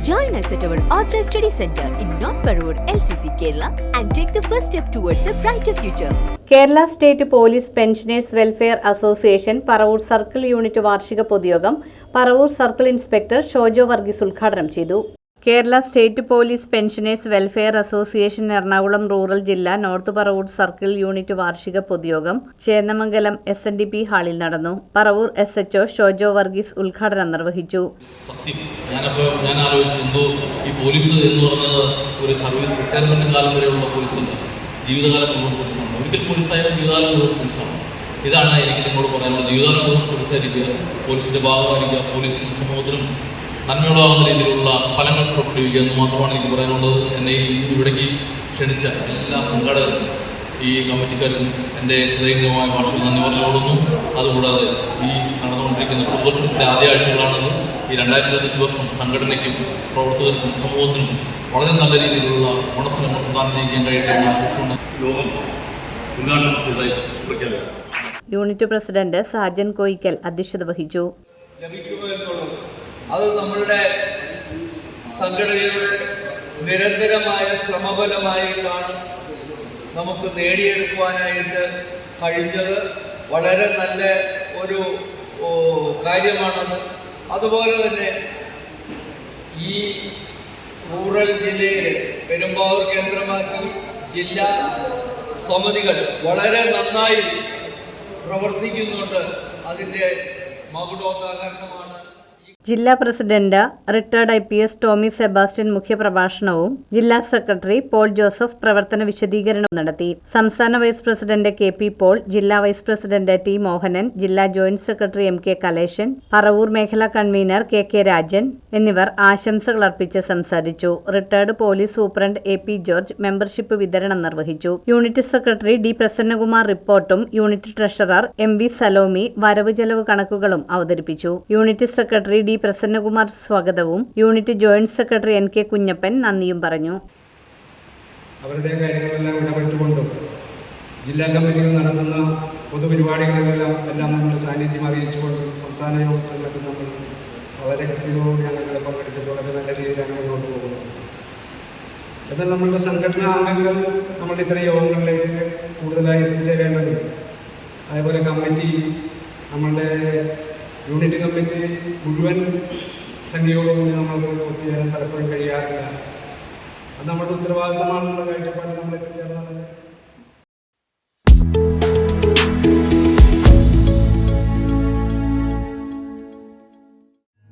Join us at our Authorized Study Center in North Parur, LCC, Kerala, and take the first step towards a brighter future. Kerala state police pensioners welfare association Paravur circle unit വാർഷിക പൊതുയോഗം Paravur circle inspector Shojo Varghese ഉദ്ഘാടനം ചെയ്തു Kerala state police pensioners welfare association Ernakulam rural ജില്ല north Paravur circle unit വാർഷിക പൊതുയോഗം Chendamangalam S N D P ഹാളിൽ നടന്നു. Paravur S H O Shojo Varghese ഉദ്ഘാടനം നിർവഹിച്ചു. ഈ പോലീസ് എന്ന് ഒരു സർവീസ് ജീവിതകാലം മുഴുവൻ മുഴുവൻ ഇതാണ് എനിക്ക് നിങ്ങളോട് പറയാനുള്ളത്. ജീവിതകാലം മുഴുവൻ പോലീസായിരിക്കുക പോലീസിന്റെ ഭാഗമായിരിക്കുക പോലീസിന്റെ സമൂഹത്തിനും നന്മയുള്ളാവുന്ന രീതിയിലുള്ള ഫലങ്ങൾ പുറപ്പെടുവിക്കുക എന്ന് മാത്രമാണ് എനിക്ക് പറയാനുള്ളത്. എന്നെ ഈ ഇവിടേക്ക് ക്ഷണിച്ച എല്ലാ സംഘാടകർക്കും ഈ കമ്മിറ്റിക്കാരും എന്റെ ഹൃദയംഗമായ ഭാഷയിൽ നന്ദി പറഞ്ഞുകൊള്ളുന്നു അതുകൂടാതെ ഈ നടന്നുകൊണ്ടിരിക്കുന്ന പുതുവർഷത്തിന്റെ ആദ്യ ആഴ്ചകളാണത്. ഈ രണ്ടായിരത്തി ഇരുപത്തഞ്ച് വർഷം സംഘടനയ്ക്കും പ്രവർത്തകർക്കും സമൂഹത്തിനും വളരെ നല്ല രീതിയിലുള്ള ഗുണഫലങ്ങൾ പ്രദാനം ചെയ്യാൻ കഴിയട്ടെ എന്ന് യോഗം ഉദ്ഘാടനം ചെയ്തതായി യൂണിറ്റ് പ്രസിഡന്റ് സാജൻ കോയിക്കൽ അധ്യക്ഷത വഹിച്ചു. ലഭിക്കുക അത് നമ്മളുടെ സംഘടനയുടെ നിരന്തരമായ ശ്രമഫലമായിട്ടാണ് നമുക്ക് നേടിയെടുക്കുവാനായിട്ട് കഴിഞ്ഞത് വളരെ നല്ല ഒരു കാര്യമാണെന്ന് അതുപോലെ തന്നെ ഈ റൂറൽ ജില്ലയിൽ പെരുമ്പാവൂർ കേന്ദ്രമാക്കി ജില്ലാ സമിതികൾ വളരെ നന്നായി പ്രവർത്തിക്കുന്നുണ്ട്. അതിന്റെ മകുടോദാഹരണമാണ് ജില്ലാ president retired I P S Tomy Sebastian മുഖ്യപ്രഭാഷണവും ജില്ലാ സെക്രട്ടറി പോൾ ജോസഫ് പ്രവർത്തന വിശദീകരണവും നടത്തി. സംസ്ഥാന vice president K P Paul ജില്ലാ വൈസ് പ്രസിഡന്റ് ടി മോഹനൻ ജില്ലാ joint secretary M K Kaleshan Paravur മേഖലാ കൺവീനർ കെ കെ രാജൻ എന്നിവർ ആശംസകൾ അർപ്പിച്ച് സംസാരിച്ചു. Retired police superintendent A P George membership വിതരണം നിർവഹിച്ചു. യൂണിറ്റ് സെക്രട്ടറി ഡി പ്രസന്നകുമാർ റിപ്പോർട്ടും unit treasurer M V Salomi വരവ് ചെലവ് കണക്കുകളും അവതരിപ്പിച്ചു. യൂണിറ്റ് സെക്രട്ടറി ഡി പ്രസന്നകുമാർ സ്വാഗതവും. Unit joint secretary N K Kunjappan നന്ദിയും പറഞ്ഞു. അവരുടെ കാര്യങ്ങളെല്ലാം ഇടപെട്ടുകൊണ്ടും ജില്ലാ കമ്മിറ്റികൾ നടത്തുന്ന പൊതുപരിപാടികളിലെല്ലാം എല്ലാം നമ്മൾ സാന്നിധ്യം അറിയിച്ചുകൊണ്ടും സംസ്ഥാന യോഗങ്ങളിലൊക്കെ നമ്മൾ വളരെ കൃത്യതയോടെയാണ് ഞങ്ങൾ പങ്കെടുത്തത് വളരെ നല്ല രീതിയിലാണ് മുന്നോട്ട് പോകുന്നത്. എന്നാൽ നമ്മളുടെ സംഘടനാ അംഗങ്ങൾ നമ്മൾ ഇത്തരം യോഗങ്ങളിലേക്ക് കൂടുതലായി എത്തിച്ചേരേണ്ടതുണ്ട്. അതേപോലെ കമ്മിറ്റി നമ്മളുടെ യൂണിറ്റ് കമ്മിറ്റി മുഴുവൻ സംഖ്യയോടുകൂടി നമ്മൾക്ക് ഒത്തുചേരാൻ പലപ്പോഴും കഴിയാറില്ല. അത് നമ്മുടെ ഉത്തരവാദിത്തമാണെന്നുള്ള കാഴ്ചപ്പാട് നമ്മൾ എത്തിച്ചേർന്നാൽ